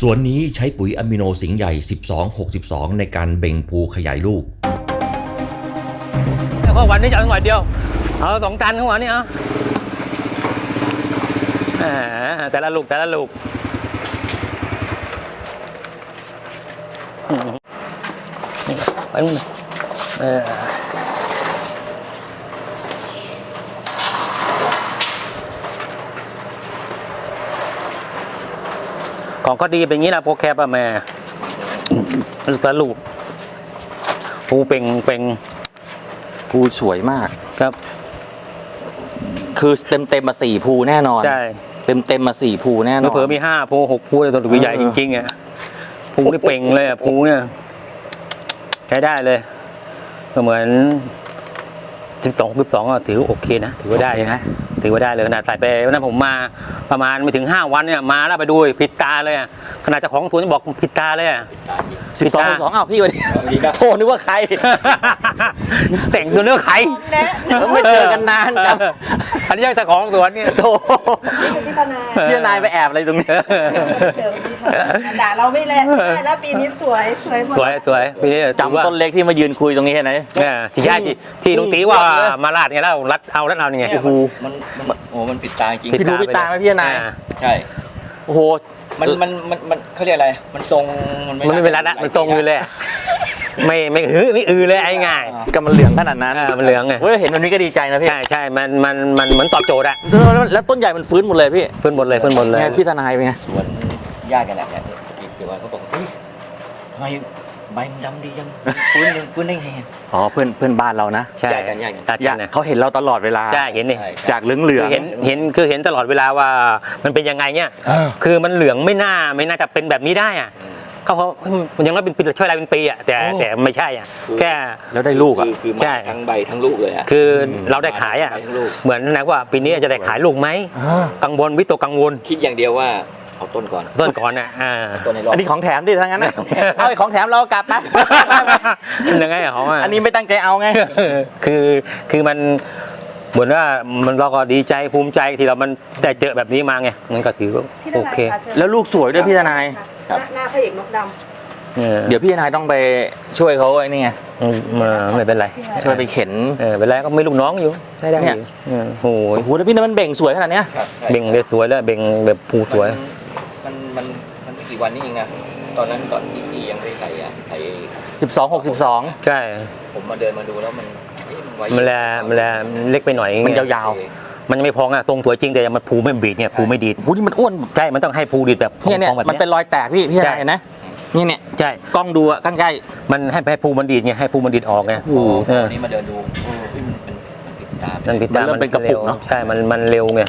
สวนนี้ใช้ปุ๋ยอะมิโนสิงห์ใหญ่ 12-62 ในการเบ่งภูขยายลูกเพราะวันนี้จะเอาหน่อยเดียว เอาสองตันเข้ามานี่เอาแหมแต่ละลูกแต่ละลูกไปนู่นเออ ของก็ดีเป็นอย่างนี้นะโปรแคปอะแม่สรุปปูเป็งเป็งภูสวยมากครับ คือเต็มเต็มๆมาสี่ภูแน่นอนใช่เต็มเต็มๆมาสี่ภูแน่นอนเผื่อๆมีห้าภูหกภูเลยตัวตัวใหญ่เอจอริงๆอะภูนี่เป่งเลยอะภูเนี่ยใช้ได้เลย ก็เหมือนสิบสองสิบสองถือโอเคนะ ถือว่าได้โอเคนะนะถือว่าได้เลยขนาดใส่ไปวันนั้นผมมาประมาณไม่ถึงห้าวันเนี่ยมาแล้วไปดูผิดตาเลยอะขนาดเจ้าของสวนยังบอกผิดตาเลยอะสิบสองพี่ตาสองอ้าวพี่วันนี้โทษนึกว่าใคร แต่งตัวเนื้อไข่ไม่เจอกันนานจังอันนี้เจ้าของสวนเนี่ยโธ่พี่ทนายพี่นายไปแอบอะไรตรงนี้เจอพี่ทนายด่าเราไม่แลไม่ได้แล้วปีนี้สวยสวยหมดสวยสวยปีนี้ถือว่าจำต้นเล็กที่มายืนคุยตรงนี้เห็นไหมเนี่ยที่ใช่ที่ที่ลุงตีว่ามาลาดไงแล้วรัดเอารัดเอานี่ไงโอ้โหมันมันโอ้มันปิดตาจริงผิดหูผิดตาไหมพี่นายอ่ใช่โอ้โหมันมันมันมันเขาเรียกอะไร มันทรงมันมันไม่เป็นรัดละมันทรงอยู่เลยอะไม่ไม่หือไม่อือเลยไอ้ง่ายก็มันเหลืองขนาดนั้นอ่ามันเหลืองไงเฮ้ยเห็นแบบนี้ก็ดีใจนะพี่ใช่ใช่มันมันมันเหมือนตอบโจทย์อะแล้วแล้วแล้วต้นใหญ่มันฟื้นหมดเลยพี่เพื่อนบนเลยเพื่อนบนเลยไงพี่ทนายเป็นไงสวนญาติกันแหละเนี่ยอีกเดี๋ยวเขาบอกเฮ้ยทำไม ใบมันดำดีจังฟื้นยังฟื้นได้ไงอ๋อเพื่อนเพื่อนบ้านเรานะใช่ญาติกันญาติกัน ตัดอกัยานกนะเขาเห็นเราตลอดเวลาใช่เห็นนี่ใช่จากเหลืองเหลืคือองเห็นเห็นคือเห็นตลอดเวลาว่ามันเป็นยังไงเนี่ยเออ คือมันเหลืองไม่น่าไม่น่าจะเป็นแบบนี้ได้อะเขาเขามันยังน้อยเป็นปีช่วยอะไรเป็นปีอะแต่โอ้แต่ไม่ใช่อะแค่ แล้วได้ลูกอะ คือคือใช่ มาทั้งใบทั้งลูกเลยอะ คือเราได้ขายอะขายทั้งลูก เหมือนนะว่าปีนี้จะได้ขายลูกไหมอ่ากังวลวิตกกังวล คิดอย่างเดียวว่า เอาต้นก่อน ต้นก่อนอะอ่าต้นในรอบ อันนี้ของแถมดิทั้งนั้นนะเอาไอ้ของแถมเรากลับไปยังไงอะของอะอันนี้ไม่ตั้งใจเอาไง คือคือมันเหมือนว่ามันเราก็ดีใจภูมิใจที่เรามันได้เจอแบบนี้มาไงมันก็ถือว่าพี่ทโอนายเคค่ะชิญแล้วลูกสวยด้วยพี่ทนายหน้าหน้าพระเอกนกดเออเดี๋ยวพี่ทนายต้องไปช่วยเขาไอ้นี่ไงมาไม่เป็นไรช่วยไปเข็น เออเป็นไรก็ไม่ลูกน้องอยู่ใช่ได้เนี่อยยู่เออโอ้ยโอ้โหแล้วพี่นั้นมันเบ่งสวยขนาดเนี้ยครับใช่เบ่งเลยสวยแล้วเบ่งแบบภูสวยมันมันมันไม่ กี่วันนี้เองนะตอนนั้นตอนที่พี่ยังไม่ได้ใส่อะใส่12 62ใช่ ผมมาเดินมาดูแล้วมันเอ๊ะมันไว้มันแลมันแลเล็กไปหน่อยมันเงี้ยาวมันยังไม่พองอะทรงสวยจริงแต่มันภูไม่บีดเนี่ยภูไม่ดีดๆโอ้โหนี่มันอ้วนใช่ มันต้องให้ภูดีดแบบเนี่ยเนี่ยพองๆแบบมันเป็นรอยแตกพี่พี่ทนายเห็นไหมนี่เนี่ยใช่ กล้องดูอะใกล้ มันให้ให้ภูมันดีดไงให้ภูมันดีดออกไงโอ้โห เออวันนี้มาเดินดูโอ้ยมันมันมันปิดตาไปมันผิดตามันเริ่มเป็นกระปุกเนอะ ใช่ มันมันเร็วไง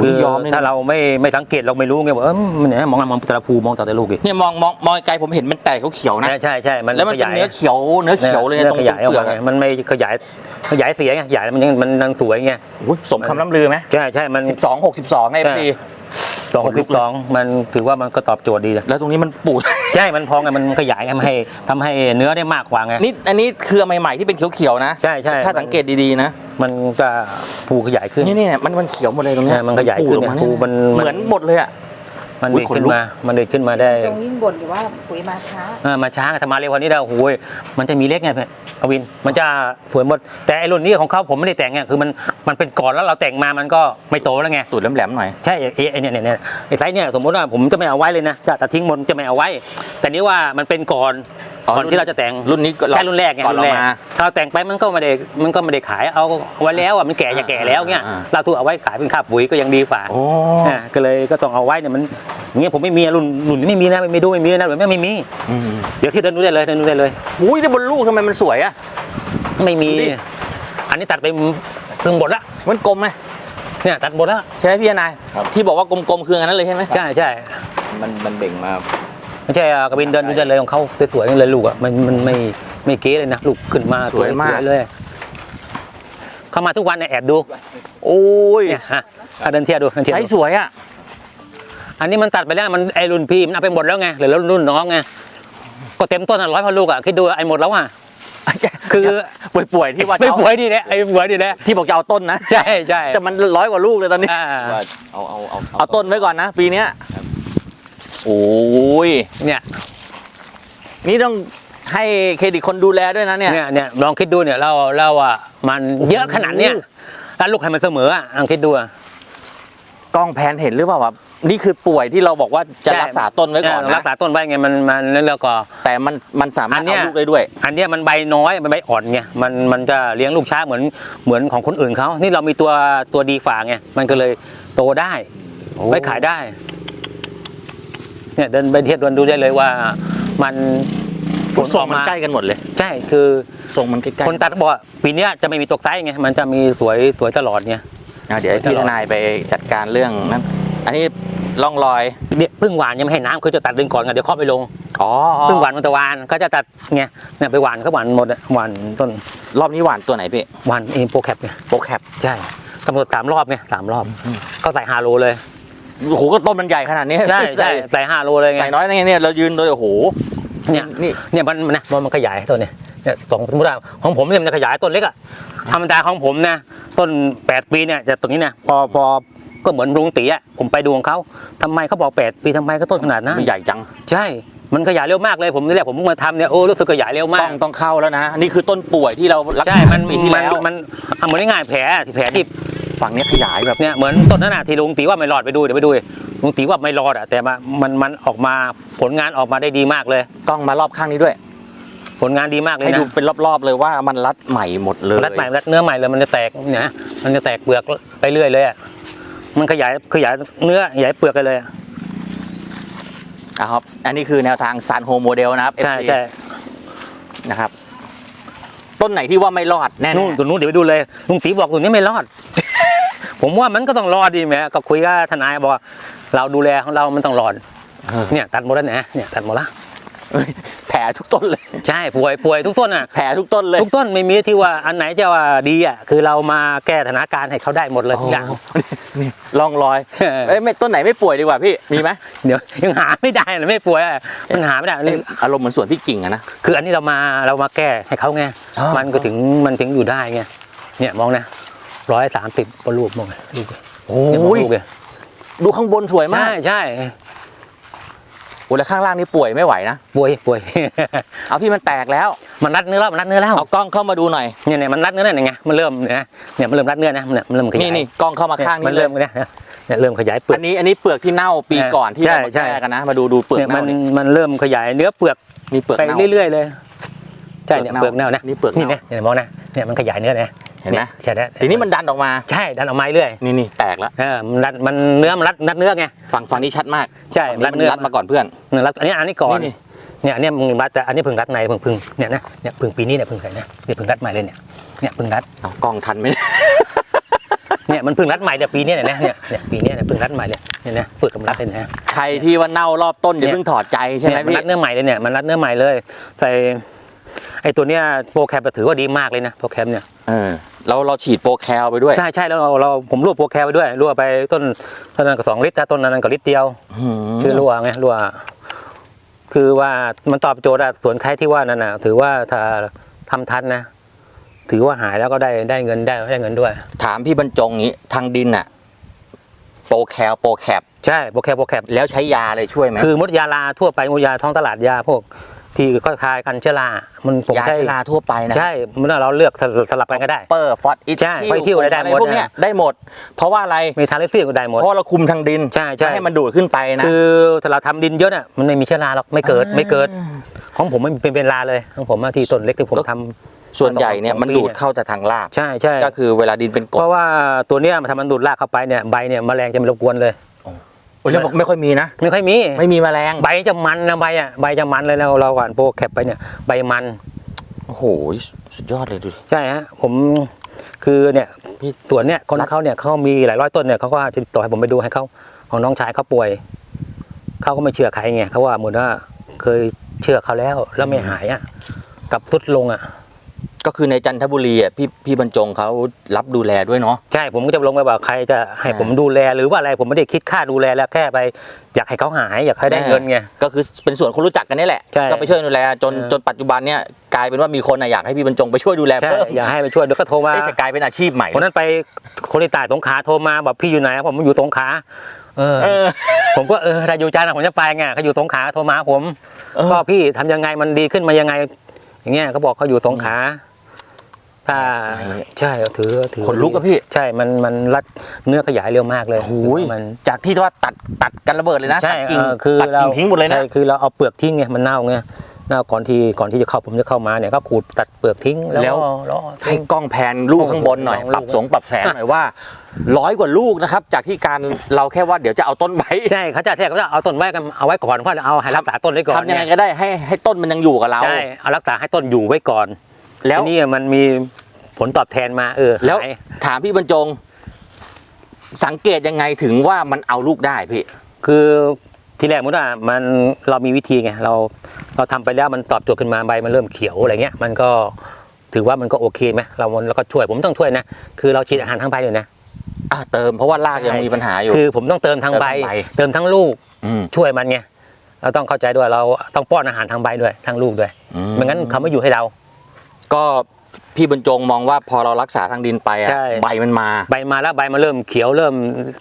โอ้ยคือยอมเลยนะถ้าเราไม่ไม่สังเกตเราไม่รู้ไงว่าเออมันเนี่ยมองมองแต่ละภูมองแต่ละลูกอีกๆเนี่ยมองมองมองไกลผมเห็นมันแตกเขียวๆนะใช่ใช่ใช่มันแล้วมันขเป็นยายเนื้อเขียวเนื้อเขียวเลยนะตรงขยายออกเปลือมากไงอะมันไม่ขยายขยายเสียไงขยายมันยังมันยังสวยไงโอ้ยสมคำล่ำลือไหมใช่ใช่มัน12 62ไงใช่พี่สองสิบสองมันถือว่ามันก็ตอบโจทย์ดีนะแล้วตรงนี้มันปูด ใช่มันพองไงมันขยายไงมันให้ทำให้เนื้อได้มากกว่าไง นี่อันนี้เครือใหม่ๆที่เป็นเขียวๆนะ ใช่ใช่ ถ้าสังเกตดีๆนะ มันก็ภูขยายขึ้น นี่นี่มันมันเขียวหมดเลยตรงเนี้ใช่มันขยายขึ้นปูดออกมาเนี่ยปูมันเหมือนหมดเลยอะมันอุ๊เด็ยดขนขึ้นลุกมา มันเด็ดขึ้นมาได้ำจงยิ่งบ่นอยู่ว่าปุ๋ยมาช้าเออมาช้าถ้ามาเร็วกวันนี้ได้โอ้โหยมันจะมีเล็กไงเพื่อนอวิน มันจะสวยหมด แต่ไอ้รุ่นนี้ของเขาผมไม่ได้แต่งไง คือมัน มันเป็นก่อนแล้วเราแต่งมา มันก็ไม่โตแล้วไง ตูดแหลมๆหน่อย ใช่ไอ้ไอ้เนี่ยเนี่ยเนี่ยไอ้ไซส์เนี่ยสมมติว่าผมจะไม่เอาไว้เลยนะ จะตัดทิ้งหมดจะไม่เอาไว้ แต่นี้ว่ามันเป็นก่อนอ๋อก่อนที่เราจะแต่งรุ่นนี้ก็ใช่รุ่นแรกไงก่อนรุ่นแรกเรามาถ้าเราแต่งไปมันก็ไม่ได้มันก็ไม่ได้ขายเอาเอาไว้แล้วอะมันแก่จะแก่แล้วเนี่ยอ่าเราถูกเอาไว้ขายเป็นค่าปุ๋ยก็ยังดีกว่าโอ้อ่าก็เลยก็ต้องเอาไว้เนี่ยมันเงี้ยผมไม่มีอะรุ่นรุ่นนี้ไม่มีนะไม่ดูไม่มีนะหรือไม่ไม่มีอืมเดี๋ยวที่เดินดูได้เลยเดินดูได้เลยอุ้ยได้บนลูกทำไมมันสวยอะไม่มีดูดิอันนี้ตัดไปครึ่งหมดละมันกลมไหมเนี่ยตัดหมดแล้วใช่ไหมพี่นายที่บอกว่ากลมๆคืออันนั้นเลยใช่ไหมใช่ใช่มันมันเบ่งมา ไม่ใช่อะกระบินเดินดูได้เลยของเขาสวยๆเลยลูกอะมันมันไม่ไม่เก๋เลยนะลูกขึ้นมาสวยเลย เข้ามาทุกวันเนี่ยแอบดู โอ้ยเนี่ยฮะอะเดินเที่ยวดูเดินเที่ยวใช้ดูสวยอะอันนี้มันตัดไปแล้วมันไอรุ่นพี่มันเอาไปหมดแล้วไงเหลือรุ่นน้องไงก็เต็มต้นอะร้อยพันลูกอะคิดดูไอหมดแล้วอะคือป่วยๆที่ว่าจะไม่เอาป่วยดีแหละไอ้ป่วยดีแหละที่บอกจะเอาต้นนะใช่ใช่แต่มันร้อยกว่าลูกเลยตอนนี้อ่าว่าเอาเอาเอาเอาต้นไว้ก่อนนะ ปีเนี้ย โอ้ยเนี่ย นี่ต้องให้เครดิตคนดูแลด้วยนะเนี่ยเนี่ยเนี่ยลองคิดดูเนี่ยเราเราอะมันเยอะขนาดเนี้ยแล้วลูกให้มันเสมออะลองคิดดูอะกล้องแพนเห็นหรือเปล่าว่านี่คือป่วยที่เราบอกว่าจะใช่รักษาต้นไว้ก่อนเรันะกษาต้นไว้ไงมันมันนั่นแล้วก็ แต่มันมันสามารถอันเนี้เอายลูกได้ด้วย อันเนี้ยมันใบน้อยมันใบอ่อนไงมันมันจะเลี้ยงลูกช้าเหมือนเหมือนของคนอื่นเขานี่เรามีตัวตัวดีฝ่าไงมันก็เลยโตได้โอ้ไว้ขายได้ เนี่ยเดินไปเทียบดวนดูได้เลยว่ามันผลทรองอกมันมาใกล้กันหมดเลย ใช่คือทรงมันใกล้ๆคนตัดบอกว่าปีเนี้ยจะไม่มีตกไซส์ไงมันจะมีสวยสวยตลอดไงอะเดี๋ยวให้พี่ทนายไปจัดการเรื่องนั้นอันนี้ร่องรอยเนี่ยเพิ่งหวานยังไม่ให้น้ำคือจะตัดดึงก่อนไงเดี๋ยวเคาะไปลงอ๋อเพิ่งหวานมันตะวานก็จะตัดไงเนี่ยไปหวานก็หวานหมดอะหวานต้นรอบนี้หวานตัวไหนพี่หวานเองโปรแคปไงโปรแคปใช่กำหนดสามรอบไงสามรอบก็ใส่ฮาโลเลย โอ้โหก็ต้นมันใหญ่ขนาดนี้ใช่ใช่ใส่ฮาโลเลยไงใส่น้อยนะเนี่ยเรายืนโดยโอ้โหเนี่ยนี่เนี่ยมันมันนะมันมันขยายต้นเนี่ยเนี่ยสองสมมติว่าของผมเนี่ยมันจะขยายต้นเล็กอะธรรมดาของผมนะต้นแปดปีเนี่ยจะตรงนี้เนี่ยพอพอก็เหมือนลุงตีอะผมไปดูของเขาทำไมเขาบอกแปดปีทำไมก็ต้นขนาดนั้นมันใหญ่จัง ใช่มันขยายเร็วมากเลยผมนี่แหละผมเพิ่งมาทำเนี่ยโอ้รู้สึกขยายเร็วมาต้กองต้องเข้าแล้วนะนี่คือต้นป่วยที่เรารักใช่ษามันปีที่มันแล้วมันเอาเหมือนง่ายๆแผลแผลที่ ฝั่งนี้ขยายแบบเนี่ยเหมือนต้นนั้นน่ะที่ลุงตีว่าไม่รอดไปดูเดี๋ยวไปดูลุงตีว่าไม่รอดอะแต่มามันมันออกมาผลงานออกมาได้ดีมากเลย กล้องมารอบข้างนี้ด้วย ผลงานดีมากเลยให้นะดูเป็นรอบๆเลยว่ามันรัดใหม่หมดเลยรัดใหม่รัดเนื้อใหม่เลยมันจะแตกเนี่ยนะมันจะแตกเปลือกไปเรื่อยเลยอะมันขยายขยายเนื้อขยายเปลือกไปเลยอะอะครับอันนี้คือแนวทางซานโฮโมเดลนะครับใช่ FC ใช่นะครับต้นไหนที่ว่าไม่รอดแน่ๆนู่นตัวนู้นเดี๋ยวไปดูเลยลุงตีบอกตัวนี้ไม่รอด ผมว่ามันก็ต้องรอดดีแหมก็คุยกับทนายบอกว่าเราดูแลของเรามันต้องรอดเออเนี่ยตัดหมดแล้วเนี่ยเนี่ยตัดหมดละเอ้ยแผลทุกต้นเลย ใช่ป่วยป่วยทุกต้นอะแผลทุกต้นเลย ทุกต้นไม่มีที่ว่าอันไหนจะว่าดีอะคือเรามาแก้สถานการณ์ให้เขาได้หมดเลยทุกอย่างนี่ร่องรอยเออเอ้ยไม่ต้นไหนไม่ป่วยดีกว่าพี่มีไหมเดี๋ยวยังหาไม่ได้เลยไม่ป่วยอะมันหาไม่ได้เอ้ยอารมณ์เหมือนสวนพี่กิ่งอะนะคืออันนี้เรามาเรามาแก้ให้เขาไงอ๋อมันก็ถึงมันถึงอยู่ได้ไงเนี่ยมองนะ ร้อยสามสิบลูกมองไงลูกโอ้เนี่ยมองยลูกเลยดูข้างบนสวยมาใช่กใช่โอ้แล้วข้างล่างนี่ป่วยไม่ไหวนะ ป่วยป่วย เอาพี่มันแตกแล้ว มันรัดเนื้อแล้ว มันรัดเนื้อแล้ว เอากล้องเข้ามาดูหน่อย เนี่ยเนี่ยมันรัดเนื้อเนี่ยไง มันเริ่มเนี่ยนะเนี่ยมันเริ่มรัดเนื้อนะเนี่ยมันเริ่มขยาย นี่นี่กล้องเข้ามาข้างมันี้นเลเริ่ยมเนี่ยเนี่ยเริ่มขยายเปลืออักนนี้อันนี้เปลือกที่เน่าปีเออก่อนที่ใช่เรามาใช่แก้กันนะ มาดูดูเปลือกเนี่ยมัเน่านนี่มันเริ่มขยายเนื้อเปลือก มีเปลือกไปเน่าเรื่อยๆเลย ใช่เนี่ยเปเปลืลืออกกเน่าเน่านะ นี่เปลือกนี่เน่านะเนี่ยมองนะ เนี่ยมันขยายเนื้อนะ เห็นไหมยใช่แล้วทีนี้มันดันออกมาใช่ดันออกมาเรื่อยนี่นี่แตกแล้วเออมันรัดมันเนื้อมันรัดรัดเนื้อไงฝั่งฝั่งนี้ชัดมากใช่ฝั่งนี้มันรัดเนื้อรัดมาก่อนเพื่อนเนี่ยรัดอันนี้อันนี้ก่อนนี่เนี่ยอันเนี้ยมึงรัดแต่อันนี้เพิ่งรัดในเพิ่งเพิ่งเนี่ยนะเนี่ยเพิ่งปีนี้เนี่ยเพิ่งใส่นะเนี่ยเพิ่งรัดใหม่เลยเนี่ยเนี่ยเพิ่งรัดเอากล้องทันไหมเนี่ยมันเพิ่งรัดใหม่เนี่ยปีเนี้ยเนี่ยนะเนี่ยเนี่ยปีเนี้ยเนี่ยเพิ่งรัดใหม่เลยเนี่ยนะเปิดกับรัดเลยนะใครที่ว่าเน่ารอบต้นอย่าเพิ่งถอดใจใช่ไหมเนี่ยมันพี่รัดเนื้อใหม่เลยเนี่ยมันรัดเนื้อใหม่เลยใส่ไอตัวเนี้ยโปรแคปถือว่าดีมากเลยนะโปรแคปเนี่ย เออเราเราฉีดโปรแคลไปด้วย ใช่ใช่แล้วเราเราผมรั่วโปรแคปไปด้วยรั่วไปต้นต้นนั้นก็สองลิตรถ้าต้นนั้นก็ลิตรเดียวหืมคือรั่วไงรั่ว คือว่ามันตอบโจทย์อะส่วนใครที่ว่านั่นน่ะ ถือว่าถ้าทำทันนะ ถือว่าหายแล้วก็ได้ได้เงินได้ได้เงินด้วย ถามพี่บรรจงนี้ทางดินอะโปรแคลโปรแคปใช่โปรแคปโปรแคปแล้วใช้ยาเลยช่วยไหมคือมดยาลาทั่วไปมดยาท้องตลาดยาพวก ที่ก็คล้ายกันเชื้อรา มันผมยาใช้เชื้อราทั่วไปนะใช่เมื่อเราเลือกสลับกันก็ได้ เปอร์ฟอสอิใช่ไฟทิวอะไรได้หมดพวกเนี้ยนะได้หมด เพราะว่าอะไร มีทาเลซี่ก็ได้หมด เพราะเราคุมทางดิน ใช่ใช่ไม่ให้มันดูดขึ้นไปนะ คือถ้าเราทำดินเยอะน่ะมันไม่มีเชื้อราหรอก ไม่เกิดอ่าไม่เกิด ของผมไม่เป็นเป็นราเลย ของผมอะที่ต้นเล็กที่ผมก็ทำส่วนใหญ่เนี่ยสองมันปีดูดเนี่ยเข้าแต่ทางราก ใช่ใช่ก็คือเวลาดินเป็นกรเพดราะว่าตัวเนี้ยมันทำมันดูดรากเข้าไปเนี่ยใบเนี่ยแมลงจะไม่รบกวนเลย โอ้ยแล้วบอกไม่ค่อยมีนะ ไม่ค่อยมี ไม่มีแมลง ใบจะมันนะใบอะใบจะมันเลยเราเราหว่านโปรแคปไปเนี่ยใบมันโอ้โหสุดยอดเลยดูดิ ใช่ฮะผมคือเนี่ยพี่สวนเนี่ยคนเขาเนี่ยเขามีหลายร้อยต้นเนี่ยเขาก็จะติดต่อให้ผมไปดูให้เขาของน้องชายเขาป่วยเขาก็ไม่เชื่อใครไงเขาว่าเหมือนว่าเคยเชื่อเขาแล้วแล้วไม่หายอะกลับทุดลงอะ ก็คือในจันทบุรีอะพี่พี่บรรจงเขารับดูแลด้วยเนาะ ใช่ผมก็จะลงไปบอกใครจะให้อ่าผมดูแลหรือว่าอะไรผมไม่ได้คิดค่าดูแลแล้วแค่ไป อยากให้เขาหายอยากให้ได้เงินไง ก็คือเป็นส่วนคนรู้จักกันนี่แหละใช่ก็ไปช่วยดูแลจนเออจนปัจจุบันเนี่ยกลายเป็นว่ามีคนอะอยากให้พี่บรรจงไปช่วยดูแลใช่เพิ่มอยากให้ไปช่วยเดี๋ยวก็โทรมาเอ๊ะจะกลายเป็นอาชีพใหม่คนนั้นไปคนที่ตายสงขลาโทรมาบอกพี่อยู่ไหนผมอยู่สงขลาเออเออ ผมก็เออถ้าอยู่จันทร์อะผมจะไปไงเขาอยู่สงขลาโทรมาหาผมเออก็พี่ทำยังไงมันดีขึ้นมายังไงอย่างเงี้ยเขาบอกเขาอยู่สงขลา ถ้าใช่ถือถือขนลุกอะพี่ ใช่มันมันรัดเนื้อขยายเร็วมากเลยโอ้ยมัน จากที่ว่าตัดตัดกันระเบิดเลยนะใช่ตัดกิ่งเออคือตัดเรากิ่งทิ้งหมดเลยนะ ใช่คือเราเอาเปลือกทิ้งไงมันเน่าไงเน่าก่อนที่ก่อนที่จะเข้าผมจะเข้ามาเนี่ยก็ขูดตัดเปลือกทิ้งแล้วแล้วก็ล้อให้ทิ้งกล้องแพนลูกข้างบนหน่อยลองลูกปรับสงปรับแสงหน่อยว่าร้อยกว่าลูกนะครับ จากที่การเราแค่ว่าเดี๋ยวจะเอาต้นไว้ใช่เขาจะแทกเขาจะเอาต้นไว้กันเอาไว้ก่อนเพราะเอาให้รักษาต้นไว้ก่อนทำยังไงเนี่ยก็ได้ให้ให้ต้นมันยังอยู่กับเรา ใช่เอารักษาให้ต้นอยู่ไว้ก่อนแล้ว ทีนี่มันมี ผลตอบแทนมาเออแล้วหายถามพี่บรรจง สังเกตยังไงถึงว่ามันเอาลูกได้พี่ คือที่แรกมุดว่ามันเรามีวิธีไงเราเราทำไปแล้วมันตอบโจทย์ขึ้นมาใบมันเริ่มเขียวอะไรเงี้ยมันก็ถือว่ามันก็โอเคไหมเราเราก็ช่วยผมต้องช่วยนะคือเราฉีดอาหารทั้งใบเลยนะ อะเติมเพราะว่ารากยังมีปัญหาอยู่ คือผมต้องเติมทั้งใบ เติมทั้งใบ เติมทั้งลูกมช่วยมันไงเราต้องเข้าใจด้วยเราต้องป้อนอาหารทั้งใบด้วยทั้งลูกด้วยอืไม่งั้นเขาไม่อยู่ให้เรา ก็ พี่บรรจงมองว่าพอเรารักษาทางดินไปอะใช่ ใบมันมาใบมาแล้วใบมันเริ่มเขียวเริ่ม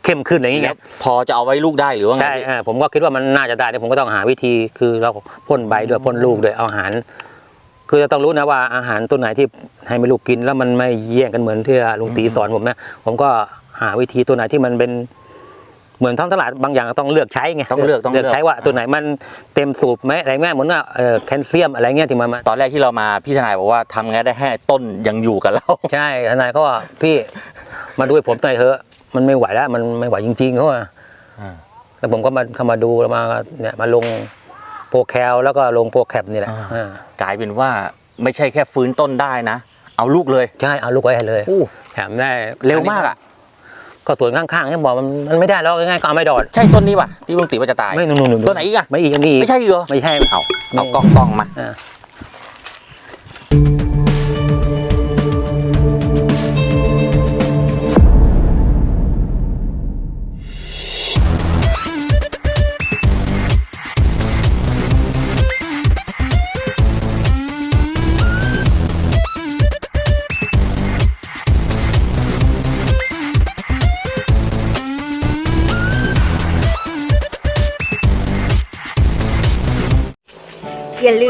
เข้มขึ้นอะไรอย่างแล้เงี้วยพอจะเอาไว้ลูกได้หรือว่าไงใช่พี่อ่าผมก็คิดว่ามันน่าจะได้แต่ผมก็ต้องหาวิธีคือเราพ่นใบด้วยพ่นลูกด้วยเอาอาหาร คือจะต้องรู้นะว่าอาหารตัวไหนที่ให้ไม่ลูกกินแล้วมันไม่แย่งกันเหมือนที่ลุงตีสอนผมนะผมก็หาวิธีตัวไหนที่มันเป็น เหมือนท้องตลาดบางอย่างต้องเลือกใช้ไงต้องเลือกต้องเลือกใช้ว่าตัวไหนมันเต็มสูบไหมอะไรเงี้ยเหมือนว่าเอ่อแคลเซียมอะไรเงี้ยที่มันมาตอนแรกที่เรามาพี่ทนายบอกว่าทำไงได้ให้ต้นยังอยู่กับเรา ใช่ทนายเขาว่าพี่มาดูให้ผมหน่อยเถอะ มันไม่ไหวแล้วมันไม่ไหวจริงๆเขาว่าอ่าแล้วผมก็มาเข้ามาดูแล้วมาเนี่ยมาลงโปรแคลแล้วก็ลงโปรแคปนี่แหละอ่ากลายเป็นว่าไม่ใช่แค่ฟื้นต้นได้นะ เอาลูกเลย ใช่เอาลูกไว้ให้เลยอู้แถมได้เร็วมากอะ ก็สวนข้างๆที่บอกมันมันไม่ได้แล้วง่ายๆก็เอาไม่ดอด ใช่ต้นนี้ป่ะที่ลุงตีว่าจะตายไม่นุ่นๆๆต้นไหนอีกอะไม่อีกมีอีกไม่ใช่เหรอไม่ใช่เอาเอาไม่กล้องกล้องมา อ่า